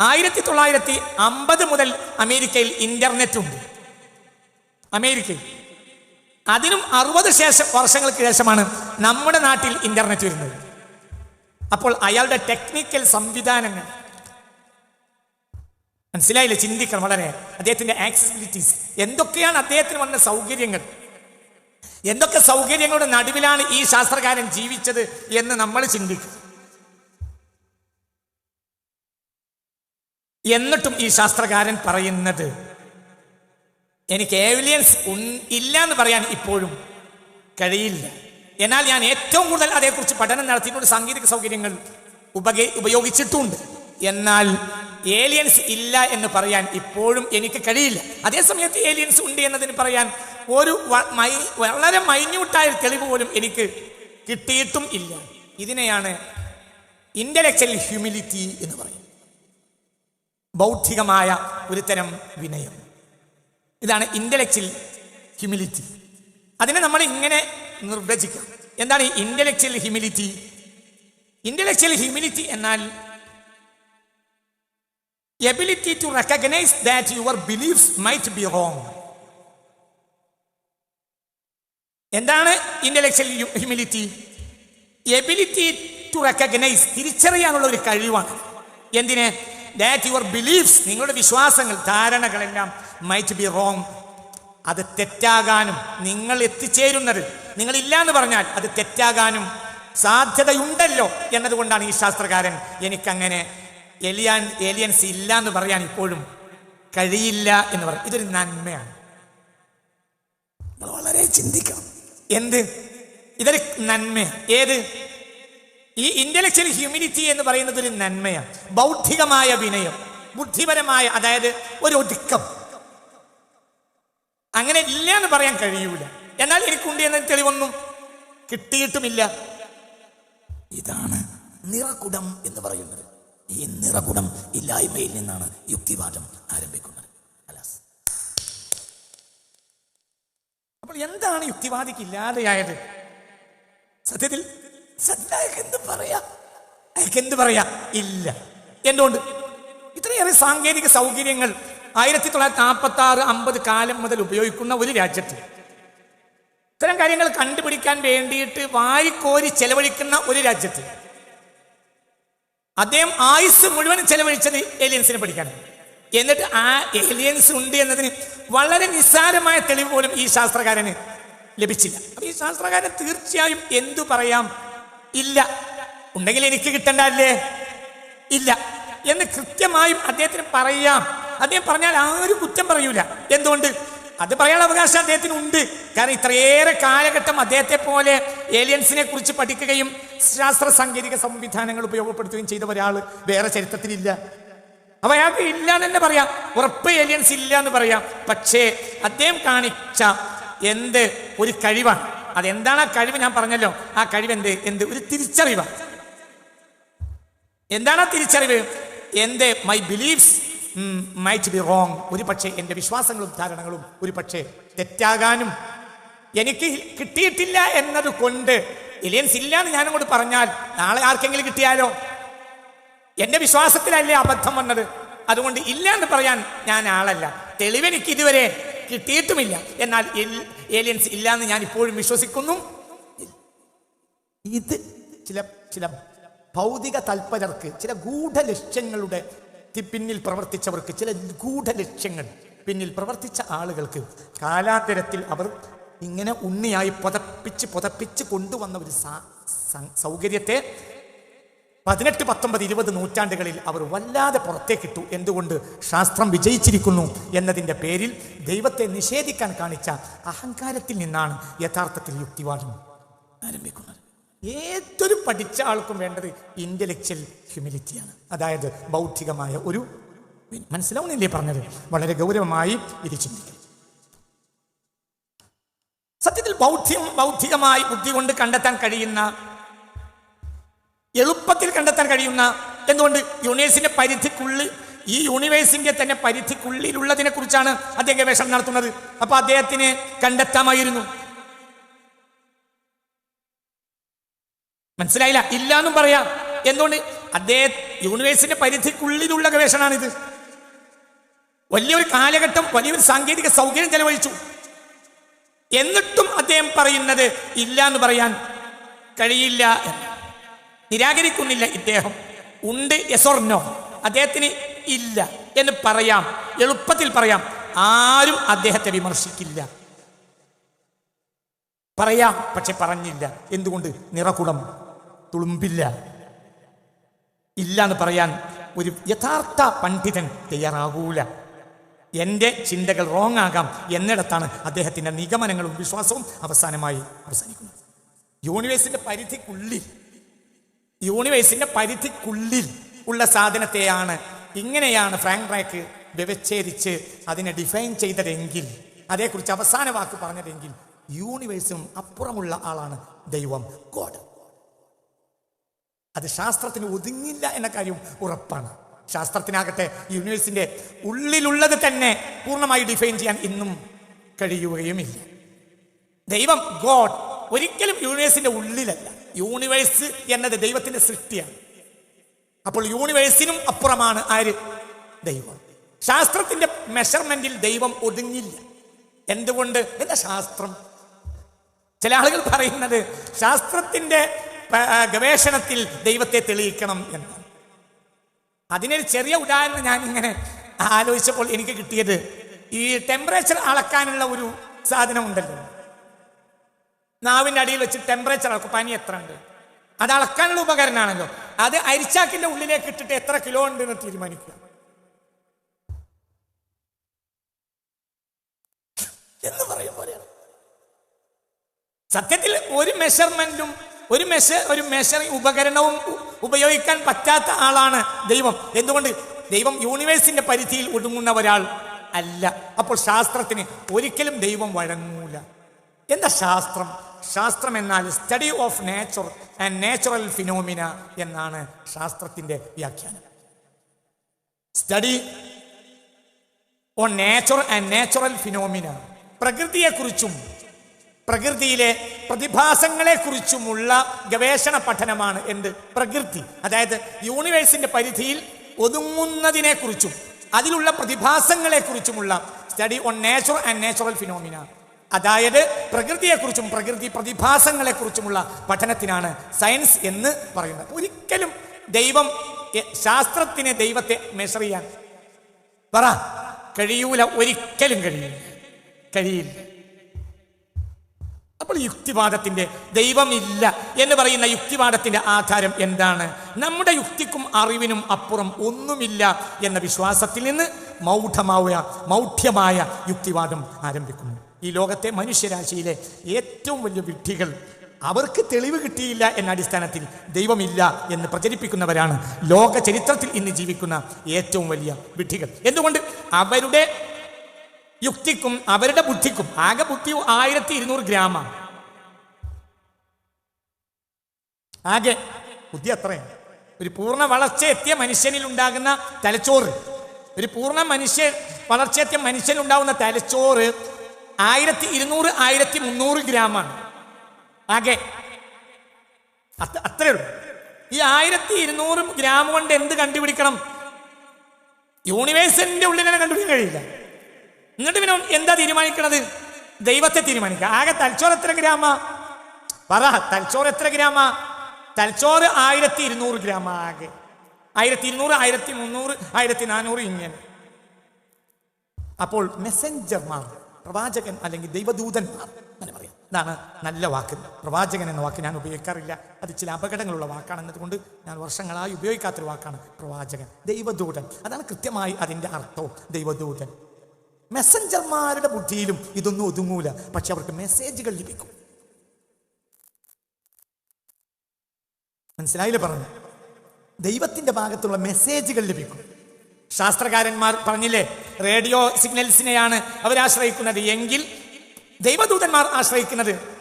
ആയിരത്തി തൊള്ളായിരത്തി അമ്പത് മുതൽ അമേരിക്കയിൽ ഇന്റർനെറ്റ് ഉണ്ട് അമേരിക്കയിൽ. അതിനും അറുപത് ശേഷം വർഷങ്ങൾക്ക് ശേഷമാണ് നമ്മുടെ നാട്ടിൽ ഇന്റർനെറ്റ് വരുന്നത്. അപ്പോൾ അയാളുടെ ടെക്നിക്കൽ സംവിധാനങ്ങൾ. മനസ്സിലായില്ല? ചിന്തിക്കണം വളരെ. അദ്ദേഹത്തിന്റെ ആക്സസിബിലിറ്റീസ്. എന്തൊക്കെയാണ് അദ്ദേഹത്തിന് വന്ന സൗകര്യങ്ങൾ? എന്തൊക്കെ സൗകര്യങ്ങളുടെ നടുവിലാണ് ഈ ശാസ്ത്രകാരൻ ജീവിച്ചത് എന്ന് നമ്മൾ ചിന്തിക്കും. എന്നിട്ടും ഈ ശാസ്ത്രകാരൻ പറയുന്നത് എനിക്ക് ഏവിലിയൻസ് ഇല്ല എന്ന് പറയാൻ ഇപ്പോഴും കഴിയില്ല. എന്നാൽ ഞാൻ ഏറ്റവും കൂടുതൽ അതേക്കുറിച്ച് പഠനം നടത്തിയിട്ടുണ്ട് സാങ്കേതിക സൗകര്യങ്ങൾ ഉപകെ ഉപയോഗിച്ചിട്ടുണ്ട്. എന്നാൽ ഏലിയൻസ് ഇല്ല എന്ന് പറയാൻ ഇപ്പോഴും എനിക്ക് കഴിയില്ല. അതേസമയത്ത് ഏലിയൻസ് ഉണ്ട് എന്നതിന് പറയാൻ ഒരു വളരെ മൈന്യൂട്ടായ തെളിവ് പോലും എനിക്ക് കിട്ടിയിട്ടും ഇല്ല. ഇതിനെയാണ് ഇന്റലക്ച്വൽ ഹ്യൂമിലിറ്റി എന്ന് പറയും ബൗദ്ധികമായ ഒരു തരം വിനയം. ഇതാണ് ഇന്റലക്ച്വൽ ഹ്യൂമിലിറ്റി അതിനെ നമ്മൾ ഇങ്ങനെ നിർവചിക്കാം. എന്താണ് ഈ ഹ്യൂമിലിറ്റി ഇന്റലക്ച്വൽ ഹ്യൂമിലിറ്റി എന്നാൽ ability to recognise that your beliefs might be wrong എന്താണ് intellectual humility ability to recognise തിരിച്ചറിയാനുള്ള ഒരു കഴിവാണ്. എന്തിന്? ദാറ്റ് യുവർ ബിലീഫ്സ് നിങ്ങളുടെ വിശ്വാസങ്ങൾ ധാരണകളെല്ലാം മൈറ്റ് ബി റോങ് അത് തെറ്റാകാനും നിങ്ങൾ എത്തിച്ചേരുന്നത് നിങ്ങളില്ല എന്ന് പറഞ്ഞാൽ അത് തെറ്റാകാനും സാധ്യതയുണ്ടല്ലോ എന്നതുകൊണ്ടാണ് ഈ ശാസ്ത്രകാരൻ എനിക്കങ്ങനെ എലിയാൻ ഏലിയൻസ് ഇല്ല എന്ന് പറയാൻ ഇപ്പോഴും കഴിയില്ല എന്ന് പറയും ഇതൊരു നന്മയാണ്. വളരെ ചിന്തിക്കണം. എന്ത്? ഇതൊരു നന്മ ഏത്? ഈ ഇന്റലക്ച്വൽ ഹ്യൂമിനിറ്റി എന്ന് പറയുന്നത് ഒരു നന്മയാണ്. ബൗദ്ധികമായ വിനയം ബുദ്ധിപരമായ അതായത് ഒരു ഒതുക്കം. അങ്ങനെ ഇല്ല എന്ന് പറയാൻ കഴിയൂല. എന്നാൽ എനിക്കുണ്ട് എന്ന തെളിവൊന്നും കിട്ടിയിട്ടുമില്ല. ഇതാണ് നിറകുടം എന്ന് പറയുന്നത്. ഈ നിറകുടം ഇല്ലായ്മയിൽ നിന്നാണ് യുക്തിവാദം ആരംഭിക്കുന്നത്. അപ്പോൾ എന്താണ് യുക്തിവാദിക്ക് ഇല്ലാതെയായത്? സത്യത്തിൽ എന്ത് പറയാ? അയാൾക്ക് എന്ത് പറയാ? ഇല്ല. എന്തുകൊണ്ട്? ഇത്രയേറെ സാങ്കേതിക സൗകര്യങ്ങൾ ആയിരത്തി തൊള്ളായിരത്തി നാൽപ്പത്തി ആറ് അമ്പത് കാലം മുതൽ ഉപയോഗിക്കുന്ന ഒരു രാജ്യത്ത്. ഇത്തരം കാര്യങ്ങൾ കണ്ടുപിടിക്കാൻ വേണ്ടിയിട്ട് വാരിക്കോരി ചെലവഴിക്കുന്ന ഒരു രാജ്യത്ത്. അദ്ദേഹം ആയുസ് മുഴുവൻ ചെലവഴിച്ചത് ഏലിയൻസിനെ പഠിക്കാൻ എന്നിട്ട് ആ ഏലിയൻസ് ഉണ്ട് എന്നതിന് വളരെ നിസ്സാരമായ തെളിവ് പോലും ഈ ശാസ്ത്രകാരന് ലഭിച്ചില്ല. അപ്പൊ ഈ ശാസ്ത്രകാരൻ തീർച്ചയായും എന്തു പറയാം? ഇല്ല. ഉണ്ടെങ്കിൽ എനിക്ക് കിട്ടണ്ടല്ലേ ഇല്ല. എന്ന് കൃത്യമായും അദ്ദേഹത്തിന് പറയാം. അദ്ദേഹം പറഞ്ഞാൽ ആരും കുറ്റം പറയൂല. എന്തുകൊണ്ട്? അത് പറയാനുള്ള അവകാശം അദ്ദേഹത്തിന് ഉണ്ട് കാരണം ഇത്രയേറെ കാലഘട്ടം അദ്ദേഹത്തെ പോലെ ഏലിയൻസിനെ കുറിച്ച് പഠിക്കുകയും ശാസ്ത്ര സാങ്കേതിക സംവിധാനങ്ങൾ ഉപയോഗപ്പെടുത്തുകയും ചെയ്ത ഒരാൾ വേറെ ചരിത്രത്തിലില്ല. അപ്പൊ അയാൾക്ക് ഇല്ല എന്ന് തന്നെ പറയാം. ഉറപ്പ് ഏലിയൻസ് ഇല്ല എന്ന് പറയാം. പക്ഷേ അദ്ദേഹം കാണിച്ച എന്ത്? ഒരു കഴിവാണ്. അതെന്താണ് ആ കഴിവ്? ഞാൻ പറഞ്ഞല്ലോ. ആ കഴിവ് എന്ത്? എന്ത്? ഒരു തിരിച്ചറിവാണ് എന്താണ് ആ തിരിച്ചറിവ്? എന്റെ my beliefs might be wrong ഒരു പക്ഷേ എന്റെ വിശ്വാസങ്ങളും ധാരണകളും ഒരു പക്ഷേ തെറ്റാകാനും എനിക്ക് കിട്ടിയിട്ടില്ല എന്നത് കൊണ്ട് എലിയൻസ് ഇല്ല എന്ന് ഞാനങ്ങോട്ട് പറഞ്ഞാൽ നാളെ ആർക്കെങ്കിലും കിട്ടിയാലോ? എന്റെ വിശ്വാസത്തിലല്ലേ അബദ്ധം വന്നത്? അതുകൊണ്ട് ഇല്ല എന്ന് പറയാൻ ഞാൻ ആളല്ല. തെളിവെനിക്ക് ഇതുവരെ കിട്ടിയിട്ടുമില്ല. എന്നാൽ ഏലിയൻസ് ഇല്ല എന്ന് ഞാൻ ഇപ്പോഴും വിശ്വസിക്കുന്നു. ഇത് ചില ചില ഭൗതിക തൽപരർക്ക് ചില ഗൂഢലക്ഷ്യങ്ങളുടെ പിന്നിൽ പ്രവർത്തിച്ചവർക്ക് ചില ഗൂഢലക്ഷ്യങ്ങൾ പിന്നിൽ പ്രവർത്തിച്ച ആളുകൾക്ക് കാലാന്തരത്തിൽ അവർ ഇങ്ങനെ ഉണ്ണിയായി പുതപ്പിച്ച് പുതപ്പിച്ച് കൊണ്ടുവന്ന ഒരു സൗകര്യത്തെ പതിനെട്ട് പത്തൊമ്പത് ഇരുപത് നൂറ്റാണ്ടുകളിൽ അവർ വല്ലാതെ പുറത്തേക്കിട്ടു. എന്തുകൊണ്ട്? ശാസ്ത്രം വിജയിച്ചിരിക്കുന്നു എന്നതിന്റെ പേരിൽ ദൈവത്തെ നിഷേധിക്കാൻ കാണിച്ച അഹങ്കാരത്തിൽ നിന്നാണ് യഥാർത്ഥത്തിൽ യുക്തിവാദം ആരംഭിക്കുന്നത്. ഏതൊരു പഠിച്ച ആൾക്കും വേണ്ടത് ഇന്റലക്ച്വൽ ഹ്യൂമിലിറ്റിയാണ് അതായത് ബൗദ്ധികമായ ഒരു മനസ്സിലാവുന്നില്ലേ പറഞ്ഞത്? വളരെ ഗൗരവമായി ഇത് ചിന്തിക്കും സത്യത്തിൽ ബൗദ്ധ്യം ബൗദ്ധികമായി ബുദ്ധി കൊണ്ട് കണ്ടെത്താൻ കഴിയുന്ന എളുപ്പത്തിൽ കണ്ടെത്താൻ കഴിയുന്ന എന്തുകൊണ്ട് യൂണിവേഴ്സിന്റെ പരിധിക്കുള്ളിൽ ഈ യൂണിവേഴ്സിന്റെ തന്നെ പരിധിക്കുള്ളിലുള്ളതിനെ കുറിച്ചാണ് അദ്ദേഹം ഗവേഷണം നടത്തുന്നത്. അപ്പൊ അദ്ദേഹത്തിന് കണ്ടെത്താമായിരുന്നു. മനസ്സിലായില്ല? ഇല്ല എന്നും പറയാം. എന്തുകൊണ്ട്? അദ്ദേഹം യൂണിവേഴ്സിന്റെ പരിധിക്കുള്ളിലുള്ള ഗവേഷണമാണിത് വലിയൊരു കാലഘട്ടം വലിയൊരു സാങ്കേതിക സൗകര്യം ചെലവഴിച്ചു. എന്നിട്ടും അദ്ദേഹം പറയുന്നത് ഇല്ല എന്ന് പറയാൻ കഴിയില്ല എന്ന്. നിരാകരിക്കുന്നില്ല ഇദ്ദേഹം. ഉണ്ട് യെസോർനോ അദ്ദേഹത്തിന് ഇല്ല എന്ന് പറയാം. എളുപ്പത്തിൽ പറയാം. ആരും അദ്ദേഹത്തെ വിമർശിക്കില്ല. പറയാം പക്ഷെ പറഞ്ഞില്ല. എന്തുകൊണ്ട്? നിറകുടം തുളുമ്പില്ല. ഇല്ല എന്ന് പറയാൻ ഒരു യഥാർത്ഥ പണ്ഡിതൻ തയ്യാറാകൂല. എന്റെ ചിന്തകൾ റോങ് ആകാം എന്നിടത്താണ് അദ്ദേഹത്തിന്റെ നിഗമനങ്ങളും വിശ്വാസവും അവസാനമായി അവസാനിക്കുന്നത്. യൂണിവേഴ്സിന്റെ പരിധിക്കുള്ളിൽ യൂണിവേഴ്സിന്റെ പരിധിക്കുള്ളിൽ ഉള്ള സാധനത്തെയാണ് ഇങ്ങനെയാണ് ഫ്രാങ്ക് റാക്ക് വ്യവച്ഛേദിച്ച് അതിനെ ഡിഫൈൻ ചെയ്തതെങ്കിൽ അതേക്കുറിച്ച് അവസാന വാക്ക് പറഞ്ഞതെങ്കിൽ യൂണിവേഴ്സിനും അപ്പുറമുള്ള ആളാണ് ദൈവം ഗോഡ് അത് ശാസ്ത്രത്തിന് ഒതുങ്ങില്ല എന്ന കാര്യം ഉറപ്പാണ്. ശാസ്ത്രത്തിനാകട്ടെ യൂണിവേഴ്സിന്റെ ഉള്ളിലുള്ളത് തന്നെ പൂർണമായി ഡിഫൈൻ ചെയ്യാൻ ഇന്നും കഴിയുകയുമില്ല. ദൈവം ഗോഡ് ഒരിക്കലും യൂണിവേഴ്സിന്റെ ഉള്ളിലല്ല. യൂണിവേഴ്സ് എന്നത് ദൈവത്തിന്റെ സൃഷ്ടിയാണ്. അപ്പോൾ യൂണിവേഴ്സിനും അപ്പുറമാണ് ആര്? ദൈവം. ശാസ്ത്രത്തിന്റെ മെഷർമെന്റിൽ ദൈവം ഒതുങ്ങില്ല. എന്തുകൊണ്ട്? എന്താ ശാസ്ത്രം? ചില ആളുകൾ പറയുന്നത് ശാസ്ത്രത്തിന്റെ ഗവേഷണത്തിൽ ദൈവത്തെ തെളിയിക്കണം എന്ന്. അതിനൊരു ചെറിയ ഉദാഹരണം ഞാൻ ഇങ്ങനെ ആലോചിച്ചപ്പോൾ എനിക്ക് കിട്ടിയത് ഈ ടെമ്പറേച്ചർ അളക്കാനുള്ള ഒരു സാധനം ഉണ്ടല്ലോ നാവിന്റെ അടിയിൽ വെച്ച് ടെമ്പറേച്ചർ അളക്കും പനി എത്ര ഉണ്ട് അത് അളക്കാനുള്ള ഉപകരണമാണല്ലോ. അത് അരിച്ചാക്കിന്റെ ഉള്ളിലേക്ക് ഇട്ടിട്ട് എത്ര കിലോ ഉണ്ട് എന്ന് തീരുമാനിക്കുക. എന്ന് പറയും പോലെയാണ്. സത്യത്തിൽ ഒരു മെഷർമെന്റും ഒരു മെഷ ഒരു മെഷറിംഗ് ഉപകരണവും ഉപയോഗിക്കാൻ പറ്റാത്ത ആളാണ് ദൈവം. എന്തുകൊണ്ട്? ദൈവം യൂണിവേഴ്സിന്റെ പരിധിയിൽ ഒടുങ്ങുന്ന ഒരാൾ അല്ല. അപ്പോൾ ശാസ്ത്രത്തിന് ഒരിക്കലും ദൈവം വഴങ്ങൂല. എന്താ ശാസ്ത്രം? ശാസ്ത്രം എന്നാൽ study of nature and natural phenomena എന്നാണ് ശാസ്ത്രത്തിന്റെ വ്യാഖ്യാനം. Study on nature and natural phenomena പ്രകൃതിയെക്കുറിച്ചും പ്രകൃതിയിലെ പ്രതിഭാസങ്ങളെക്കുറിച്ചുമുള്ള ഗവേഷണ പഠനമാണ് എന്ത്? പ്രകൃതി. അതായത് യൂണിവേഴ്സിന്റെ പരിധിയിൽ ഒതുങ്ങുന്നതിനെക്കുറിച്ചും അതിലുള്ള പ്രതിഭാസങ്ങളെക്കുറിച്ചുമുള്ള study on nature and natural phenomena അതായത് പ്രകൃതിയെക്കുറിച്ചും പ്രകൃതി പ്രതിഭാസങ്ങളെക്കുറിച്ചുമുള്ള പഠനത്തിനാണ് സയൻസ് എന്ന് പറയുന്നത്. ഒരിക്കലും ദൈവം ശാസ്ത്രത്തിനെ ദൈവത്തെ മെഷർ ചെയ്യാൻ പറ. കഴിയൂല ഒരിക്കലും കഴിയില്ല കഴിയില്ല. അപ്പോൾ യുക്തിവാദത്തിന്റെ ദൈവമില്ല എന്ന് പറയുന്ന യുക്തിവാദത്തിന്റെ ആധാരം എന്താണ്? നമ്മുടെ യുക്തിക്കും അറിവിനും അപ്പുറം ഒന്നുമില്ല എന്ന വിശ്വാസത്തിൽ നിന്ന് മൗഢമായ മൗഢ്യമായ യുക്തിവാദം ആരംഭിക്കുന്നു. ഈ ലോകത്തെ മനുഷ്യരാശിയിലെ ഏറ്റവും വലിയ വിഡ്ഢികൾ അവർക്ക് തെളിവ് കിട്ടിയില്ല എന്ന അടിസ്ഥാനത്തിൽ ദൈവമില്ല എന്ന് പ്രചരിപ്പിക്കുന്നവരാണ് ലോക ചരിത്രത്തിൽ ഇന്ന് ജീവിക്കുന്ന ഏറ്റവും വലിയ വിഡ്ഢികൾ എന്തുകൊണ്ട്? അവരുടെ യുക്തിക്കും അവരുടെ ബുദ്ധിക്കും ആകെ ബുദ്ധി ആയിരത്തി ഇരുന്നൂറ് ഗ്രാമാണ് ആകെ ബുദ്ധി അത്രയാണ് ഒരു പൂർണ വളർച്ച എത്തിയ മനുഷ്യനിൽ ഉണ്ടാകുന്ന തലച്ചോറ്. ഒരു പൂർണ മനുഷ്യ വളർച്ചയെത്തിയ മനുഷ്യനിൽ ഉണ്ടാകുന്ന തലച്ചോറ് ആയിരത്തി ഇരുന്നൂറ് ആയിരത്തി മുന്നൂറ് ഗ്രാമാണ്. ആകെ അത്രയേ അത്രേ ഉള്ളൂ. ഈ ആയിരത്തി ഇരുന്നൂറ് ഗ്രാം കൊണ്ട് എന്ത് കണ്ടുപിടിക്കണം? യൂണിവേഴ്സിന്റെ ഉള്ളിൽ തന്നെ കണ്ടുപിടിക്കാൻ കഴിയില്ല. എന്നിട്ട് പിന്നെ എന്താ തീരുമാനിക്കണത്? ദൈവത്തെ തീരുമാനിക്കുക. ആകെ തലച്ചോറ് എത്ര ഗ്രാമ? പറ തലച്ചോറ് എത്ര ഗ്രാമ? തലച്ചോറ് ആയിരത്തി ഇരുന്നൂറ് ഗ്രാമ ആകെ. ആയിരത്തി ഇരുന്നൂറ് ആയിരത്തി മുന്നൂറ് ആയിരത്തി നാനൂറ് ഇങ്ങനെ. അപ്പോൾ മെസ്സഞ്ചർമാർ പ്രവാചകൻ അല്ലെങ്കിൽ ദൈവദൂതന്മാർ അങ്ങനെ പറയാം. ഇതാണ് നല്ല വാക്ക്. പ്രവാചകൻ എന്ന വാക്ക് ഞാൻ ഉപയോഗിക്കാറില്ല. അത് ചില അപകടങ്ങളുള്ള വാക്കാണ്. എന്നതുകൊണ്ട് ഞാൻ വർഷങ്ങളായി ഉപയോഗിക്കാത്തൊരു വാക്കാണ് പ്രവാചകൻ ദൈവദൂതൻ. അതാണ് കൃത്യമായി അതിന്റെ അർത്ഥവും ദൈവദൂതൻ. മെസ്സഞ്ചർമാരുടെ ബുദ്ധിയിലും ഇതൊന്നും ഒതുങ്ങൂല. പക്ഷെ അവർക്ക് മെസ്സേജുകൾ ലഭിക്കും. മനസ്സിലായില്ലേ പറഞ്ഞു? ദൈവത്തിന്റെ ഭാഗത്തുള്ള മെസ്സേജുകൾ ലഭിക്കും. ശാസ്ത്രകാരന്മാർ പറഞ്ഞില്ലേ റേഡിയോ സിഗ്നൽസിനെയാണ് അവരാശ്രയിക്കുന്നത് എങ്കിൽ ദൈവദൂതന്മാർ ആശ്രയിക്കുന്നത്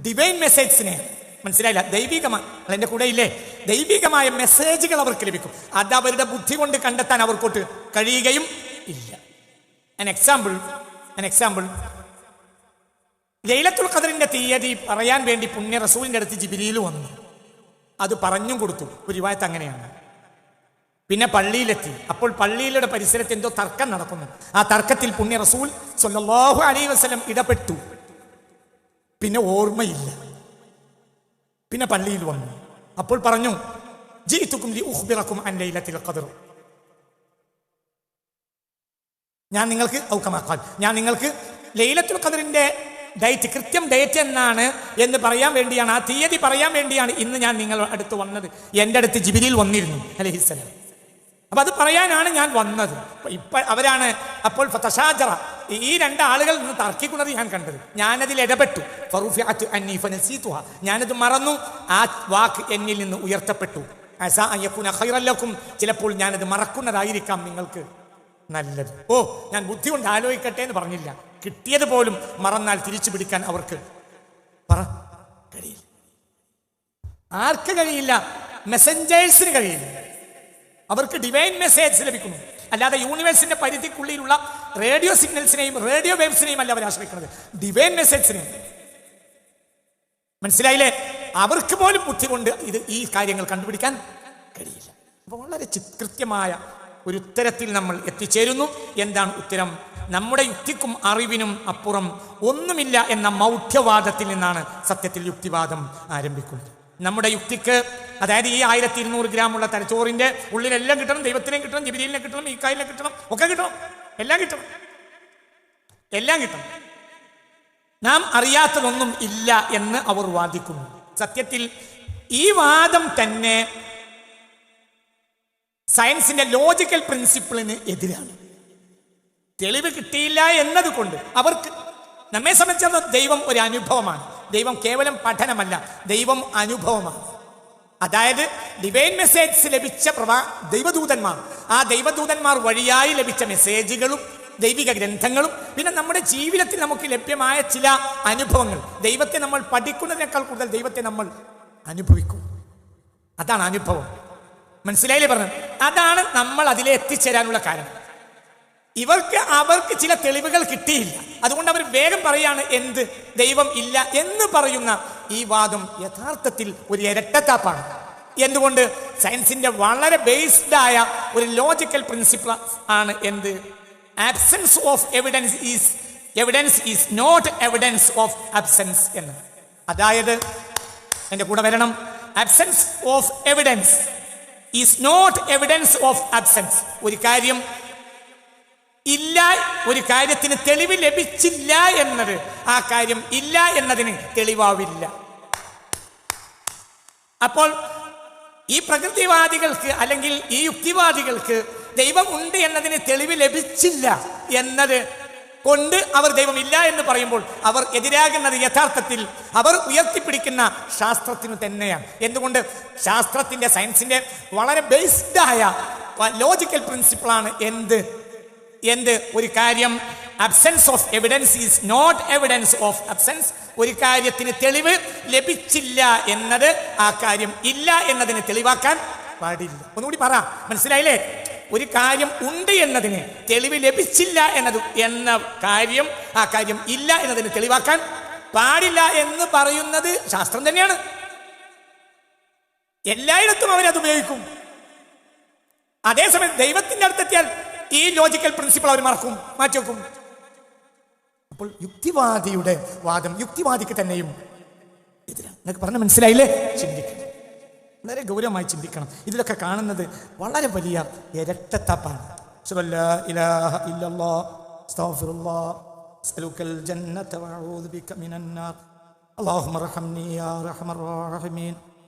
ഡിവൈൻ മെസ്സേജ്സിനെ മനസ്സിലായില്ല? ദൈവികമായി എന്റെ കൂടെ ഇല്ലേ? ദൈവികമായ മെസ്സേജുകൾ അവർക്ക് ലഭിക്കും. അത് അവരുടെ ബുദ്ധി കൊണ്ട് കണ്ടെത്താൻ അവർക്കോട്ട് കഴിയുകയും ഇല്ല. ആൻ എക്സാമ്പിൾ ആൻ എക്സാമ്പിൾ ലൈലത്തുൽ ഖദറിന്റെ തീയതി പറയാൻ വേണ്ടി പുണ്യ റസൂലിന്റെ അടുത്ത് ജിബിരിയിൽ വന്നു. അത് പറഞ്ഞും കൊടുത്തു. ഒരു അങ്ങനെയാണ്. പിന്നെ പള്ളിയിലെത്തി. അപ്പോൾ പള്ളിയിലൂടെ പരിസരത്ത് എന്തോ തർക്കം നടക്കുന്നു. ആ തർക്കത്തിൽ പുണ്യ റസൂൽ സല്ലല്ലാഹു അലൈ വസ്ലം ഇടപെട്ടു. പിന്നെ ഓർമ്മയില്ല. പിന്നെ പള്ളിയിൽ വന്നു. അപ്പോൾ പറഞ്ഞു ജീത്തുക്കും ഉഹ്ബിറക്കും ഉഖ്ബിറക്കും അൻ ലൈലത്തിൽ ഞാൻ നിങ്ങൾക്ക് ഔക്കമാക്കാൻ ഞാൻ നിങ്ങൾക്ക് ലൈലത്തുൽ ഖദറിന്റെ ഡേറ്റ് കൃത്യം ഡേറ്റ് എന്നാണ് എന്ന് പറയാൻ വേണ്ടിയാണ് ആ തീയതി പറയാൻ വേണ്ടിയാണ് ഇന്ന് ഞാൻ നിങ്ങളുടെ അടുത്ത് വന്നത്. എന്റെ അടുത്ത് ജിബിലിയിൽ വന്നിരുന്നു അലഹിസ്സലാം. അപ്പൊ അത് പറയാനാണ് ഞാൻ വന്നത്. ഇപ്പൊ അവരാണ് അപ്പോൾ ഫതശാജറ ഈ രണ്ട് ആളുകൾ നിന്ന് തർക്കിക്കുന്നത് ഞാൻ കണ്ടത്. ഞാനതിൽ ഇടപെട്ടു. ഫറുഫിഅത്തു. ഞാനത് മറന്നു. ആ വാക്ക് എന്നിൽ നിന്ന് ഉയർത്തപ്പെട്ടു. അസാ അൻ യകൂന ലക്കും. ചിലപ്പോൾ ഞാനത് മറക്കുന്നതായിരിക്കാം നിങ്ങൾക്ക് നല്ലത്. ഓ ഞാൻ ബുദ്ധി കൊണ്ട് ആലോചിക്കട്ടെ എന്ന് പറഞ്ഞില്ല. കിട്ടിയത് പോലും മറന്നാൽ തിരിച്ചു പിടിക്കാൻ അവർക്ക് പറ. കഴിയില്ല. ആർക്ക് കഴിയില്ല? മെസ്സഞ്ചേഴ്സിന് കഴിയില്ല. അവർക്ക് ഡിവൈൻ മെസ്സേജ് ലഭിക്കുന്നു. അല്ലാതെ യൂണിവേഴ്സിന്റെ പരിധിക്കുള്ളിലുള്ള റേഡിയോ സിഗ്നൽസിനെയും റേഡിയോ വേവ്സിനെയും അല്ല അവർ ആശ്രയിക്കുന്നത്. ഡിവൈൻ മെസ്സേജിനെ മനസ്സിലായില്ലേ? അവർക്ക് പോലും ബുദ്ധി കൊണ്ട് ഇത് ഈ കാര്യങ്ങൾ കണ്ടുപിടിക്കാൻ കഴിയില്ല. വളരെ കൃത്യമായ ഒരു ഉത്തരത്തിൽ നമ്മൾ എത്തിച്ചേരുന്നു. എന്താണ് ഉത്തരം? നമ്മുടെ യുക്തിക്കും അറിവിനും അപ്പുറം ഒന്നുമില്ല എന്ന മൗഢ്യവാദത്തിൽ നിന്നാണ് സത്യത്തിൽ യുക്തിവാദം ആരംഭിക്കുന്നത്. നമ്മുടെ യുക്തിക്ക് അതായത് ഈ ആയിരത്തി ഇരുന്നൂറ് ഗ്രാം ഉള്ള തലച്ചോറിന്റെ ഉള്ളിലെല്ലാം കിട്ടണം ദൈവത്തിനെയും കിട്ടണം ജിബിലിനെ കിട്ടണം ഈ കായലിനെ കിട്ടണം ഒക്കെ കിട്ടണം. എല്ലാം കിട്ടണം. എല്ലാം കിട്ടണം. നാം അറിയാത്തതൊന്നും ഇല്ല എന്ന് അവർ വാദിക്കുന്നു. സത്യത്തിൽ ഈ വാദം തന്നെ സയൻസിന്റെ ലോജിക്കൽ പ്രിൻസിപ്പിളിന് എതിരാണ്. തെളിവ് കിട്ടിയില്ല എന്നതുകൊണ്ട് അവർക്ക് നമ്മെ സംബന്ധിച്ചിടത്തോളം ദൈവം ഒരു അനുഭവമാണ്. ദൈവം കേവലം പഠനമല്ല ദൈവം അനുഭവമാണ്. അതായത് ഡിവൈൻ മെസ്സേജ് ലഭിച്ച പ്രവാ ദൈവദൂതന്മാർ. ആ ദൈവദൂതന്മാർ വഴിയായി ലഭിച്ച മെസ്സേജുകളും ദൈവിക ഗ്രന്ഥങ്ങളും പിന്നെ നമ്മുടെ ജീവിതത്തിൽ നമുക്ക് ലഭ്യമായ ചില അനുഭവങ്ങൾ. ദൈവത്തെ നമ്മൾ പഠിക്കുന്നതിനേക്കാൾ കൂടുതൽ ദൈവത്തെ നമ്മൾ അനുഭവിക്കും. അതാണ് അനുഭവം. മനസ്സിലായില്ലേ പറഞ്ഞത്? അതാണ് നമ്മൾ അതിലെ എത്തിച്ചേരാനുള്ള കാരണം. ഇവർക്ക് അവർക്ക് ചില തെളിവുകൾ കിട്ടിയില്ല. അതുകൊണ്ട് അവർ വേഗം പറയാണ് എന്ത്? ദൈവം ഇല്ല എന്ന് പറയുന്ന ഈ വാദം യഥാർത്ഥത്തിൽ ഒരു ഇരട്ടത്താപ്പാണ്. എന്തുകൊണ്ട്? സയൻസിന്റെ വളരെ ബേസ്ഡ് ആയ ഒരു ലോജിക്കൽ പ്രിൻസിപ്പിൾ ആണ് എന്ത്? Absence of evidence is evidence is not evidence of absence എന്ന് അതായത് എന്റെ കൂടെ വരണം. Absence of evidence is not evidence of absence ഒരു കാര്യം ഇല്ല ഒരു കാര്യത്തിന് തെളിവ് ലഭിച്ചില്ല എന്നത്. ആ കാര്യം ഇല്ല എന്നതിന് തെളിവാവില്ല. അപ്പോൾ ഈ പ്രകൃതിവാദികൾക്ക് അല്ലെങ്കിൽ ഈ യുക്തിവാദികൾക്ക് ദൈവം ഉണ്ട് എന്നതിന് തെളിവ് ലഭിച്ചില്ല എന്നത് കൊണ്ട് അവർ ദൈവമില്ല എന്ന് പറയുമ്പോൾ അവർ എതിരാകുന്നത് യഥാർത്ഥത്തിൽ അവർ ഉയർത്തിപ്പിടിക്കുന്ന ശാസ്ത്രത്തിന് തന്നെയാണ്. എന്തുകൊണ്ട്? ശാസ്ത്രത്തിന്റെ സയൻസിന്റെ വളരെ ബേസ്ഡായ ലോജിക്കൽ പ്രിൻസിപ്പിളാണ് എന്ത്? എന്ത്? ഒരു കാര്യം. Absence of evidence is not evidence of absence ഒരു കാര്യത്തിന് തെളിവ് ലഭിച്ചില്ല എന്നത് ആ കാര്യം ഇല്ല എന്നതിനെ തെളിവാക്കാൻ പാടില്ല. ഒന്നുകൂടി പറ. മനസ്സിലായില്ലേ? ഒരു കാര്യം ഉണ്ട് എന്നതിന് തെളിവ് ലഭിച്ചില്ല എന്നത് എന്ന കാര്യം ആ കാര്യം ഇല്ല എന്നതിന് തെളിവാക്കാൻ പാടില്ല എന്ന് പറയുന്നത് ശാസ്ത്രം തന്നെയാണ്. എല്ലായിടത്തും അവരത് ഉപയോഗിക്കും. അതേസമയം ദൈവത്തിന്റെ അടുത്തെത്തിയാൽ ഈ ലോജിക്കൽ പ്രിൻസിപ്പിൾ അവർ മറക്കും മാറ്റിവെക്കും. അപ്പോൾ യുക്തിവാദിയുടെ വാദം യുക്തിവാദിക്ക് തന്നെയും എതിരാണ് നിങ്ങൾക്ക് പറഞ്ഞ മനസ്സിലായില്ലേ? ചിന്തിക്കണം. വളരെ ഗൗരവമായി ചിന്തിക്കണം. ഇതിലൊക്കെ കാണുന്നത് വളരെ വലിയ ഇരട്ടത്താപ്പാണ്.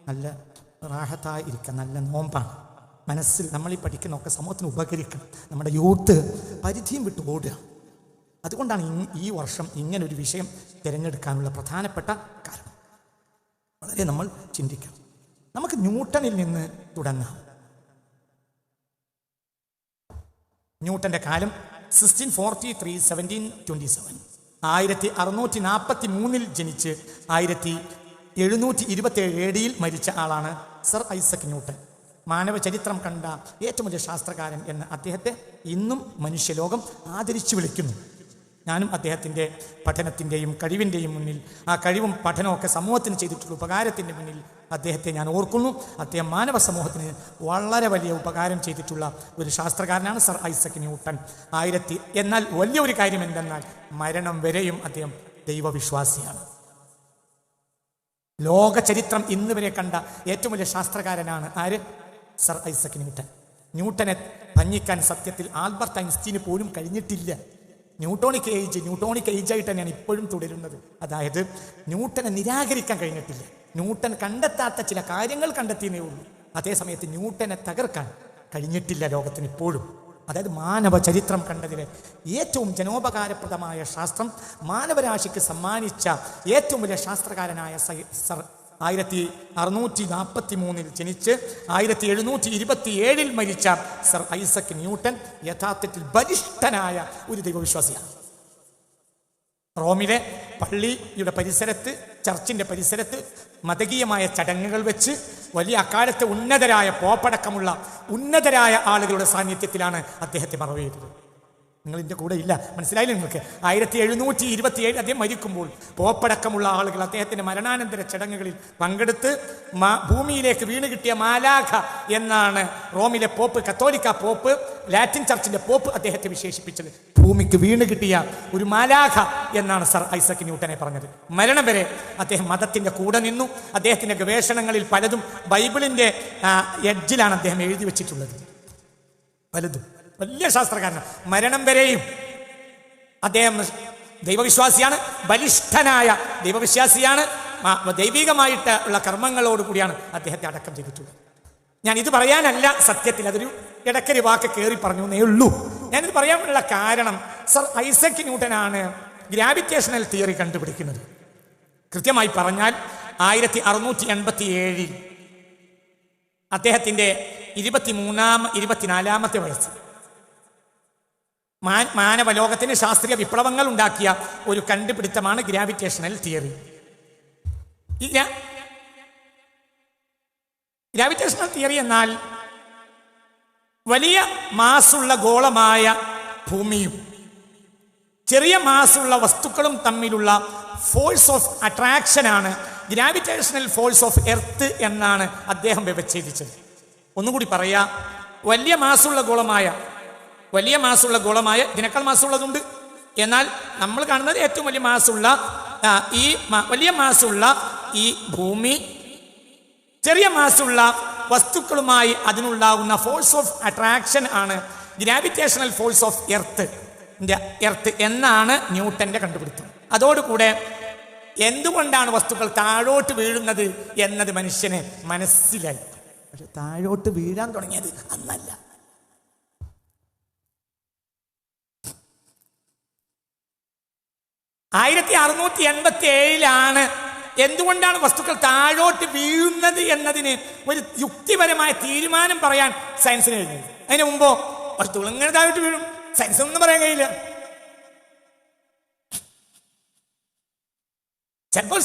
നല്ല റാഹത്തായി ഇരിക്കുക നല്ല നോമ്പാണ്. മനസ്സിൽ നമ്മൾ ഈ പഠിക്കുന്നൊക്കെ സമൂഹത്തിന് ഉപകരിക്കണം. നമ്മുടെ യൂത്ത് പരിധിയും വിട്ട് ഓടുക അതുകൊണ്ടാണ് ഈ വർഷം ഇങ്ങനെ ഒരു വിഷയം തിരഞ്ഞെടുക്കാനുള്ള പ്രധാനപ്പെട്ട കാരണം. വളരെ നമ്മൾ ചിന്തിക്കണം. നമുക്ക് ന്യൂട്ടണിൽ നിന്ന് തുടങ്ങാം. ന്യൂട്ടന്റെ കാലം sixteen forty three seventeen twenty seven. ആയിരത്തി അറുന്നൂറ്റി നാൽപ്പത്തി മൂന്നിൽ ജനിച്ച് ആയിരത്തി എഴുന്നൂറ്റി ഇരുപത്തി ഏഴ് മരിച്ച ആളാണ് സർ ഐസക് ന്യൂട്ടൻ. മാനവ ചരിത്രം കണ്ട ഏറ്റവും വലിയ ശാസ്ത്രകാരൻ എന്ന് അദ്ദേഹത്തെ ഇന്നും മനുഷ്യലോകം ആദരിച്ചു വിളിക്കുന്നു. ഞാനും അദ്ദേഹത്തിന്റെ പഠനത്തിന്റെയും കഴിവിന്റെയും മുന്നിൽ ആ കഴിവും പഠനമൊക്കെ സമൂഹത്തിന് ചെയ്തിട്ടുള്ള ഉപകാരത്തിന്റെ മുന്നിൽ അദ്ദേഹത്തെ ഞാൻ ഓർക്കുന്നു. അദ്ദേഹം മാനവ സമൂഹത്തിന് വളരെ വലിയ ഉപകാരം ചെയ്തിട്ടുള്ള ഒരു ശാസ്ത്രകാരനാണ് സർ ഐസക് ന്യൂട്ടൺ. ആയിരത്തി എന്നാൽ വലിയ ഒരു കാര്യം എന്തെന്നാൽ മരണം വരെയും അദ്ദേഹം ദൈവവിശ്വാസിയാണ്. ലോക ചരിത്രം ഇന്ന് വരെ കണ്ട ഏറ്റവും വലിയ ശാസ്ത്രകാരനാണ് ആര്? സർ ഐസക് ന്യൂട്ടൻ ന്യൂട്ടനെ ഭഞ്ഞിക്കാൻ സത്യത്തിൽ ആൽബർട്ട് ഐൻസ്റ്റീന് പോലും കഴിഞ്ഞിട്ടില്ല. ന്യൂട്ടോണിക് ഏജ് ന്യൂട്ടോണിക് ഏജ് ആയിട്ട് തന്നെയാണ് ഇപ്പോഴും തുടരുന്നത്. അതായത് ന്യൂട്ടനെ നിരാകരിക്കാൻ കഴിഞ്ഞിട്ടില്ല. ന്യൂട്ടൻ കണ്ടെത്താത്ത ചില കാര്യങ്ങൾ കണ്ടെത്തിയേ ഉള്ളൂ. അതേസമയത്ത് ന്യൂട്ടനെ തകർക്കാൻ കഴിഞ്ഞിട്ടില്ല ലോകത്തിന് ഇപ്പോഴും. അതായത് മാനവ ചരിത്രം കണ്ടതിലെ ഏറ്റവും ജനോപകാരപ്രദമായ ശാസ്ത്രം മാനവരാശിക്ക് സമ്മാനിച്ച ഏറ്റവും വലിയ ശാസ്ത്രകാരനായ സർ ആയിരത്തി അറുന്നൂറ്റി നാൽപ്പത്തി മൂന്നിൽ ജനിച്ച് ആയിരത്തി എഴുന്നൂറ്റി ഇരുപത്തി ഏഴിൽ മരിച്ച സർ ഐസക് ന്യൂട്ടൺ യഥാർത്ഥത്തിൽ ബലിഷ്ഠനായ ഒരു ദൈവവിശ്വാസിയാണ്. റോമിലെ പള്ളിയുടെ പരിസരത്ത് ചർച്ചിന്റെ പരിസരത്ത് മതകീയമായ ചടങ്ങുകൾ വെച്ച് വലിയ അക്കാലത്തെ ഉന്നതരായ പോപ്പടക്കമുള്ള ഉന്നതരായ ആളുകളുടെ സാന്നിധ്യത്തിലാണ് അദ്ദേഹത്തെ മറവ് നിങ്ങൾ ഇതിന്റെ കൂടെ ഇല്ല. മനസ്സിലായില്ല നിങ്ങൾക്ക്? ആയിരത്തി എഴുന്നൂറ്റി ഇരുപത്തിയേഴ് അദ്ദേഹം മരിക്കുമ്പോൾ പോപ്പടക്കമുള്ള ആളുകൾ അദ്ദേഹത്തിന്റെ മരണാനന്തര ചടങ്ങുകളിൽ പങ്കെടുത്ത് ഭൂമിയിലേക്ക് വീണ് കിട്ടിയ മാലാഖ എന്നാണ് റോമിലെ പോപ്പ് കത്തോലിക്ക പോപ്പ് ലാറ്റിൻ ചർച്ചിന്റെ പോപ്പ് അദ്ദേഹത്തെ വിശേഷിപ്പിച്ചത്. ഭൂമിക്ക് വീണ് കിട്ടിയ ഒരു മാലാഖ എന്നാണ് സർ ഐസക് ന്യൂട്ടനെ പറഞ്ഞത്. മരണം വരെ അദ്ദേഹം മതത്തിന്റെ കൂടെ നിന്നു. അദ്ദേഹത്തിന്റെ ഗവേഷണങ്ങളിൽ പലതും ബൈബിളിന്റെ എഡ്ജിലാണ് അദ്ദേഹം എഴുതി വെച്ചിട്ടുള്ളത്. പലതും. വലിയ ശാസ്ത്രകാരനാണ് മരണം വരെയും അദ്ദേഹം ദൈവവിശ്വാസിയാണ് ബലിഷ്ഠനായ ദൈവവിശ്വാസിയാണ് ദൈവികമായിട്ട് ഉള്ള കർമ്മങ്ങളോട് കൂടിയാണ് അദ്ദേഹത്തെ അടക്കം ചെയ്തിട്ടുള്ളത് ഞാൻ ഇത് പറയാനല്ല സത്യത്തിൽ അതൊരു ഇടക്കരി വാക്ക് കയറി പറഞ്ഞു എന്നേ ഉള്ളൂ. ഞാനിത് പറയാനുള്ള കാരണം സർ ഐസക് ന്യൂട്ടനാണ് ഗ്രാവിറ്റേഷണൽ തിയറി കണ്ടുപിടിക്കുന്നത്. കൃത്യമായി പറഞ്ഞാൽ ആയിരത്തി അറുന്നൂറ്റി എൺപത്തി ഏഴിൽ അദ്ദേഹത്തിന്റെ ഇരുപത്തിമൂന്നാം ഇരുപത്തിനാലാമത്തെ വയസ്സ്. മാനവലോകത്തിന് ശാസ്ത്രീയ വിപ്ലവങ്ങൾ ഉണ്ടാക്കിയ ഒരു കണ്ടുപിടുത്തമാണ് ഗ്രാവിറ്റേഷണൽ തിയറി. ഗ്രാവിറ്റേഷണൽ തിയറി എന്നാൽ വലിയ മാസുള്ള ഗോളമായ ഭൂമിയും ചെറിയ മാസുള്ള വസ്തുക്കളും തമ്മിലുള്ള ഫോഴ്സ് ഓഫ് അട്രാക്ഷനാണ് ഗ്രാവിറ്റേഷണൽ ഫോഴ്സ് ഓഫ് എർത്ത് എന്നാണ് അദ്ദേഹം വ്യവച്ഛേദിച്ചത്. ഒന്നുകൂടി പറയാ വലിയ മാസുള്ള ഗോളമായ വലിയ മാസമുള്ള ഗോളമായ ഇതിനേക്കാൾ മാസമുള്ളതുണ്ട്. എന്നാൽ നമ്മൾ കാണുന്നത് ഏറ്റവും വലിയ മാസമുള്ള ഈ വലിയ മാസമുള്ള ഈ ഭൂമി ചെറിയ മാസമുള്ള വസ്തുക്കളുമായി അതിനുണ്ടാകുന്ന ഫോഴ്സ് ഓഫ് അട്രാക്ഷൻ ആണ് gravitational force of earth earth എന്നാണ് ന്യൂട്ടന്റെ കണ്ടുപിടുത്തം. അതോടുകൂടെ എന്തുകൊണ്ടാണ് വസ്തുക്കൾ താഴോട്ട് വീഴുന്നത് എന്നത് മനുഷ്യന് മനസ്സിലായി. പക്ഷെ താഴോട്ട് വീഴാൻ തുടങ്ങിയത് അന്നല്ല. ആയിരത്തി അറുന്നൂറ്റി എൺപത്തി ഏഴിലാണ് എന്തുകൊണ്ടാണ് വസ്തുക്കൾ താഴോട്ട് വീഴുന്നത് എന്നതിന് ഒരു യുക്തിപരമായ തീരുമാനം പറയാൻ സയൻസിന് കഴിഞ്ഞത്. അതിന് മുമ്പോ വസ്തുക്കൾ ഇങ്ങനെ താഴോട്ട് വീഴും. സയൻസ് ഒന്നും പറയാൻ കഴിയില്ല. ചിലപ്പോൾ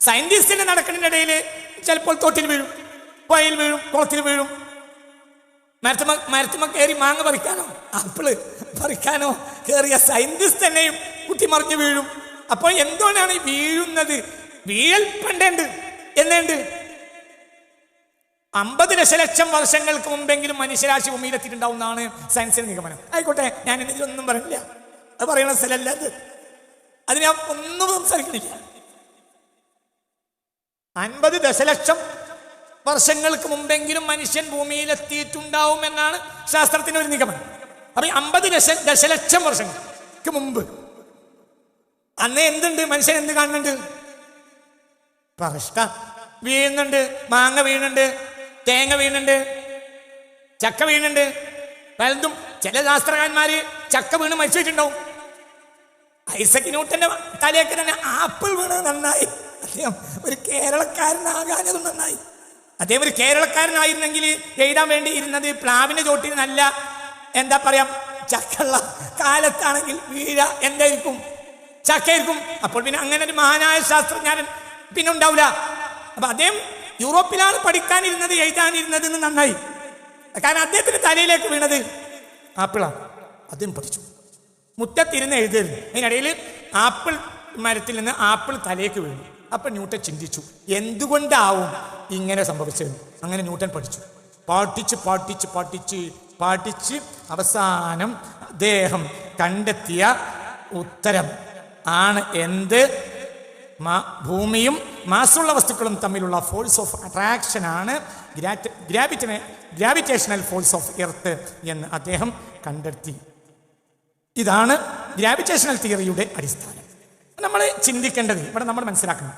സയന്റിസ്റ്റിന്റെ നടക്കുന്നതിനിടയിൽ ചിലപ്പോൾ തോട്ടിൽ വീഴും പുഴയിൽ വീഴും കുളത്തിൽ വീഴും. മരത്തുമ മരത്തുമ കയറി മാങ്ങ പറിക്കാനോ? ആപ്പിൾ പറിക്കാനോ? കയറിയ സയന്റിസ്റ്റ് തന്നെയും കുട്ടി മറിഞ്ഞു വീഴും. അപ്പോൾ എന്തുകൊണ്ടാണ് വീഴുന്നത്? വീഴൽ പണ്ടുണ്ട്. എന്നുണ്ട്? അമ്പത് ദശലക്ഷം വർഷങ്ങൾക്ക് മുമ്പെങ്കിലും മനുഷ്യരാശി ഭൂമിയിലെത്തിയിട്ടുണ്ടാവുന്നതാണ് സയൻസിന്റെ നിഗമനം. ആയിക്കോട്ടെ ഞാൻ ഇതിലൊന്നും പറയില്ല അത് പറയണ സ്ഥലമല്ല അത്. അതിന് ഒന്നും സംസാരിക്കുന്നില്ല അൻപത് ദശലക്ഷം വർഷങ്ങൾക്ക് മുമ്പെങ്കിലും മനുഷ്യൻ ഭൂമിയിലെത്തിയിട്ടുണ്ടാവുമെന്നാണ് എന്നാണ് ശാസ്ത്രത്തിന്റെ ഒരു നിഗമനം. അപ്പൊ അമ്പത് ദശ ദശലക്ഷം വർഷങ്ങൾക്ക് മുമ്പ്. അന്ന് എന്തുണ്ട്? മനുഷ്യൻ എന്ത് കാണുന്നുണ്ട്? പറഷ്ട വീഴുന്നുണ്ട്. മാങ്ങ വീണുണ്ട് തേങ്ങ വീണുണ്ട് ചക്ക വീണുണ്ട് പലതും ചില ശാസ്ത്രകാരന്മാര് ചക്ക വീണ് മരിച്ചിട്ടുണ്ടാവും. ഐസക് ന്യൂട്ടന്റെ തലയൊക്കെ തന്നെ ആപ്പിൾ വീണത് നന്നായി. അദ്ദേഹം ഒരു കേരളക്കാരനാകാനത് നന്നായി. അദ്ദേഹം ഒരു കേരളക്കാരനായിരുന്നെങ്കിൽ എഴുതാൻ വേണ്ടി ഇരുന്നത് പ്ലാവിന്റെ ചോട്ടിൽ നല്ല എന്താ പറയാ ചക്കുള്ള കാലത്താണെങ്കിൽ വീഴ എന്തായിരിക്കും? ചക്കയായിരിക്കും. അപ്പോൾ പിന്നെ അങ്ങനെ ഒരു മഹാനായ ശാസ്ത്രജ്ഞാനൻ പിന്നെ ഉണ്ടാവില്ല. അപ്പൊ അദ്ദേഹം യൂറോപ്പിലാണ് പഠിക്കാനിരുന്നത് എഴുതാനിരുന്നത് നന്നായി. കാരണം അദ്ദേഹത്തിന്റെ തലയിലേക്ക് വീണത് ആപ്പിളാണ് അദ്ദേഹം പഠിച്ചു. മുറ്റത്തിരുന്ന് എഴുതരുന്നു അതിനിടയിൽ ആപ്പിൾ മരത്തിൽ നിന്ന് ആപ്പിൾ തലയിലേക്ക് വീണു. അപ്പൊ ന്യൂട്ടൻ ചിന്തിച്ചു എന്തുകൊണ്ടാവും ഇങ്ങനെ സംഭവിച്ചത് അങ്ങനെ ന്യൂട്ടൻ പഠിച്ചു. പാട്ടിച്ച് പാട്ടിച്ച് പാട്ടിച്ച് പാട്ടിച്ച് അവസാനം അദ്ദേഹം കണ്ടെത്തിയ ഉത്തരം ആണ് എന്ത്? ഭൂമിയും മാസുള്ള വസ്തുക്കളും തമ്മിലുള്ള ഫോഴ്സ് ഓഫ് അട്രാക്ഷൻ ആണ് ഗ്രാവിറ്റിനെ ഗ്രാവിറ്റേഷണൽ ഫോഴ്സ് ഓഫ് എർത്ത് എന്ന് അദ്ദേഹം കണ്ടെത്തി. ഇതാണ് ഗ്രാവിറ്റേഷണൽ തിയറിയുടെ അടിസ്ഥാനം. നമ്മൾ ചിന്തിക്കേണ്ടത് ഇവിടെ നമ്മൾ മനസ്സിലാക്കണം.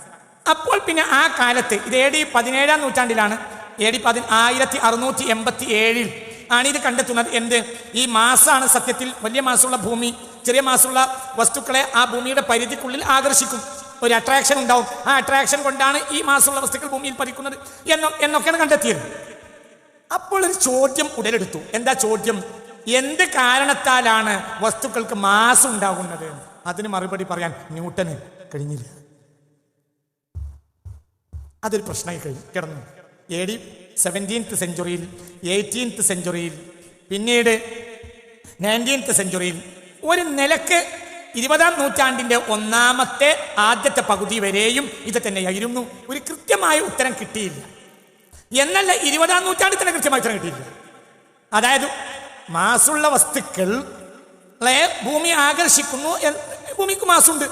അപ്പോൾ പിന്നെ ആ കാലത്ത് ഇത് എ ഡി പതിനേഴാം നൂറ്റാണ്ടിലാണ്. എ ഡി പതി ആയിരത്തി അറുന്നൂറ്റി എൺപത്തി ഏഴിൽ ആണ് ഇത് കണ്ടെത്തുന്നത് എന്ത്? ഈ മാസമാണ് സത്യത്തിൽ വലിയ മാസമുള്ള ഭൂമി ചെറിയ മാസമുള്ള വസ്തുക്കളെ ആ ഭൂമിയുടെ പരിധിക്കുള്ളിൽ ആകർഷിക്കും. ഒരു അട്രാക്ഷൻ ഉണ്ടാവും. ആ അട്രാക്ഷൻ കൊണ്ടാണ് ഈ മാസമുള്ള വസ്തുക്കൾ ഭൂമിയിൽ പതിക്കുന്നത് എന്നോ എന്നൊക്കെയാണ് കണ്ടെത്തിയത്. അപ്പോൾ ഒരു ചോദ്യം ഉടലെടുത്തു. എന്താ ചോദ്യം? എന്ത് കാരണത്താലാണ് വസ്തുക്കൾക്ക് മാസം ഉണ്ടാകുന്നത്? അതിന് മറുപടി പറയാൻ ന്യൂട്ടന് കഴിഞ്ഞില്ല. അതൊരു പ്രശ്നമായി കഴിഞ്ഞു. കിടന്നു. എ ഡി സെവന്റീൻത്ത് സെഞ്ചുറിയിൽ എയ്റ്റീൻത്ത് സെഞ്ചുറിയിൽ പിന്നീട് നയന്റീൻത്ത് സെഞ്ചുറിയിൽ ഒരു നിലയ്ക്ക് ഇരുപതാം നൂറ്റാണ്ടിന്റെ ഒന്നാമത്തെ ആദ്യത്തെ പകുതി വരെയും ഇത് തന്നെയായിരുന്നു. ഒരു കൃത്യമായ ഉത്തരം കിട്ടിയില്ല. എന്നല്ല ഇരുപതാം നൂറ്റാണ്ടിൽ തന്നെ കൃത്യമായ ഉത്തരം കിട്ടിയില്ല. അതായത് മാസുള്ള വസ്തുക്കൾ ഭൂമി ആകർഷിക്കുന്നു ഭൂമിക്ക് മാസമുണ്ട്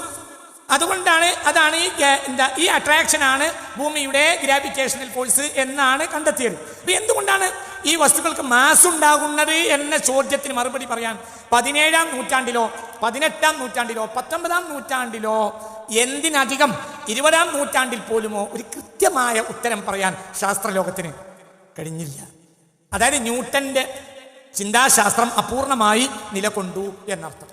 അതുകൊണ്ടാണ് അതാണ് ഈ എന്താ ഈ അട്രാക്ഷൻ ആണ് ഭൂമിയുടെ ഗ്രാവിറ്റേഷണൽ ഫോഴ്സ് എന്നാണ് കണ്ടെത്തിയത്. അപ്പൊ എന്തുകൊണ്ടാണ് ഈ വസ്തുക്കൾക്ക് മാസ് ഉണ്ടാകുന്നത് എന്ന ചോദ്യത്തിന് മറുപടി പറയാൻ പതിനേഴാം നൂറ്റാണ്ടിലോ പതിനെട്ടാം നൂറ്റാണ്ടിലോ പത്തൊമ്പതാം നൂറ്റാണ്ടിലോ എന്തിനധികം ഇരുപതാം നൂറ്റാണ്ടിൽ പോലുമോ ഒരു കൃത്യമായ ഉത്തരം പറയാൻ ശാസ്ത്രലോകത്തിന് കഴിഞ്ഞില്ല. അതായത് ന്യൂട്ടന്റെ ചിന്താശാസ്ത്രം അപൂർണമായി നിലകൊണ്ടു എന്നർത്ഥം.